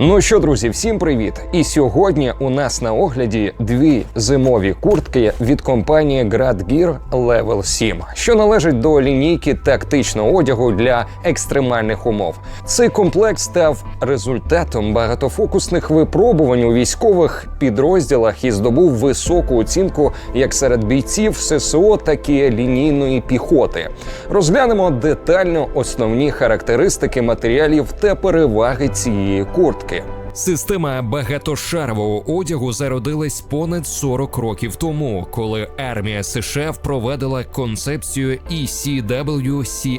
Ну що, друзі, всім привіт! І сьогодні у нас на огляді дві зимові куртки від компанії Grad Gear Level 7, що належить до лінійки тактичного одягу для екстремальних умов. Цей комплект став результатом багатофокусних випробувань у військових підрозділах і здобув високу оцінку як серед бійців ССО, так і лінійної піхоти. Розглянемо детально основні характеристики матеріалів та переваги цієї куртки. Okay Система багатошарового одягу зародилась понад 40 років тому, коли армія США впровадила концепцію ECWCS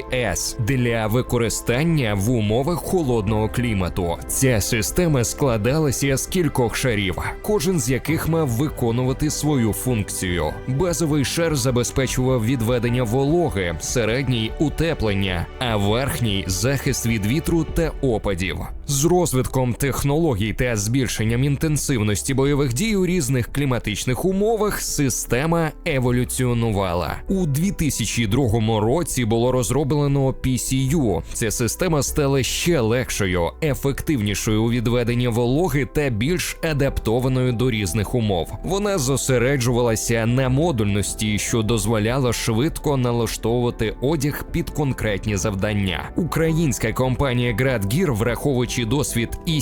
для використання в умовах холодного клімату. Ця система складалася з кількох шарів, кожен з яких мав виконувати свою функцію. Базовий шар забезпечував відведення вологи, середній утеплення, а верхній захист від вітру та опадів. З розвитком технологій та збільшенням інтенсивності бойових дій у різних кліматичних умовах система еволюціонувала у 2002 році. Було розроблено PCU. Ця система стала ще легшою, ефективнішою у відведенні вологи та більш адаптованою до різних умов. Вона зосереджувалася на модульності, що дозволяло швидко налаштовувати одяг під конкретні завдання. Українська компанія Grad Gear, враховуючи досвід E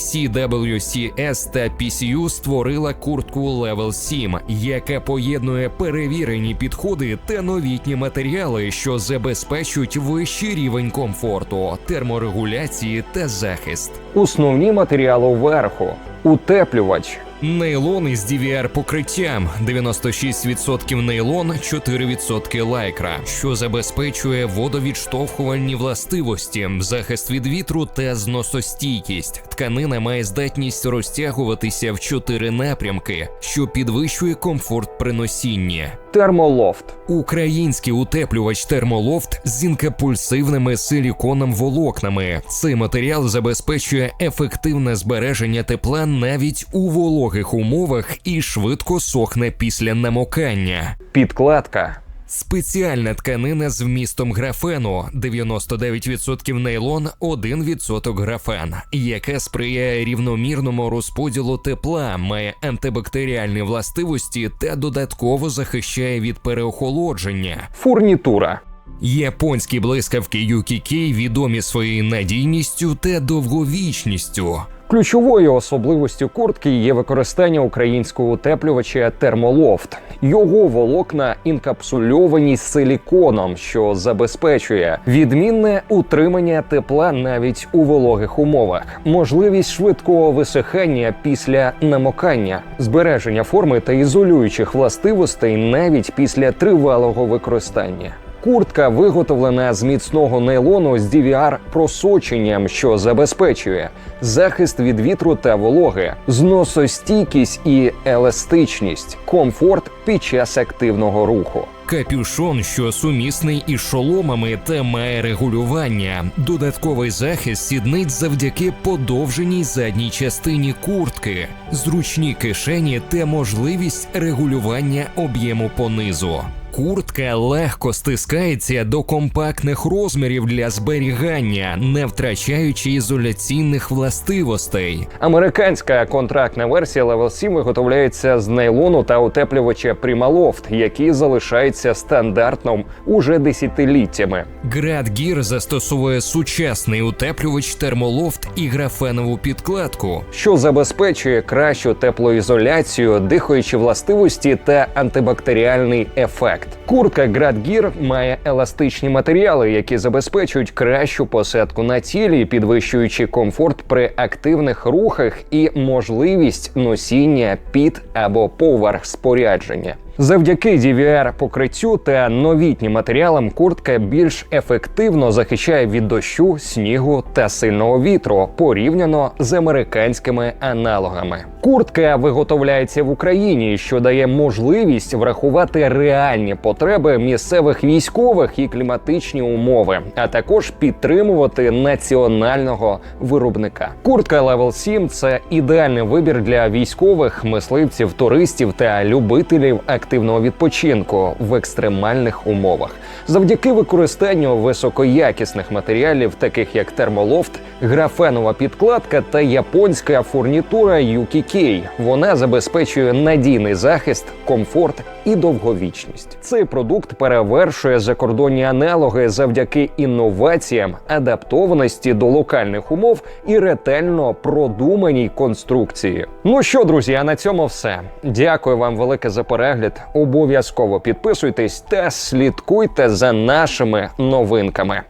ECWCS та PCU створила куртку Level 7, яка поєднує перевірені підходи та новітні матеріали, що забезпечують вищий рівень комфорту, терморегуляції та захист. Основні матеріали верху, утеплювач, Нейлон із DVR покриттям 96% нейлон, 4% лайкра, що забезпечує водовідштовхувальні властивості, захист від вітру та зносостійкість. Тканина має здатність розтягуватися в чотири напрямки, що підвищує комфорт при носінні. термолофт. Український утеплювач термолофт з інкапульсивними силіконом волокнами. Цей матеріал забезпечує ефективне збереження тепла навіть у вологих умовах і швидко сохне після намокання. Підкладка, Спеціальна тканина з вмістом графену 99% нейлон, 1% графен, яка сприяє рівномірному розподілу тепла, має антибактеріальні властивості та додатково захищає від переохолодження. фурнітура, Японські блискавки UKK відомі своєю надійністю та довговічністю. Ключовою особливостю куртки є використання українського утеплювача термолофт. Його волокна інкапсульовані силіконом, що забезпечує відмінне утримання тепла навіть у вологих умовах, можливість швидкого висихання після намокання, збереження форми та ізолюючих властивостей навіть після тривалого використання. Куртка виготовлена з міцного нейлону з DVR просоченням, що забезпечує захист від вітру та вологи, зносостійкість і еластичність, комфорт під час активного руху. Капюшон, що сумісний із шоломами та має регулювання. Додатковий захист сідниць завдяки подовженій задній частині куртки, зручні кишені та можливість регулювання об'єму понизу. Куртка легко стискається до компактних розмірів для зберігання, не втрачаючи ізоляційних властивостей. Американська контрактна версія Level 7 виготовляється з нейлону та утеплювача Primaloft, який залишається стандартним уже десятиліттями. Grad Gear застосовує сучасний утеплювач термолофт і графенову підкладку. що забезпечує кращу теплоізоляцію, дихаючі властивості та антибактеріальний ефект. Куртка Grad Gear має еластичні матеріали, які забезпечують кращу посадку на тілі, підвищуючи комфорт при активних рухах і можливість носіння під або поверх спорядження. Завдяки DVR покриттю та новітнім матеріалам куртка більш ефективно захищає від дощу, снігу та сильного вітру порівняно з американськими аналогами. Куртка виготовляється в Україні, що дає можливість врахувати реальні потреби місцевих військових і кліматичні умови, а також підтримувати національного виробника. Куртка Level 7 – це ідеальний вибір для військових, мисливців, туристів та любителів активних активного відпочинку в екстремальних умовах. Завдяки використанню високоякісних матеріалів, таких як термолофт, графенова підкладка та японська фурнітура UKK, вона забезпечує надійний захист, комфорт і довговічність. Цей продукт перевершує закордонні аналоги завдяки інноваціям, адаптованості до локальних умов і ретельно продуманій конструкції. Ну що, друзі, а на цьому все. Дякую вам велике за перегляд. Обов'язково підписуйтесь та слідкуйте за нашими новинками.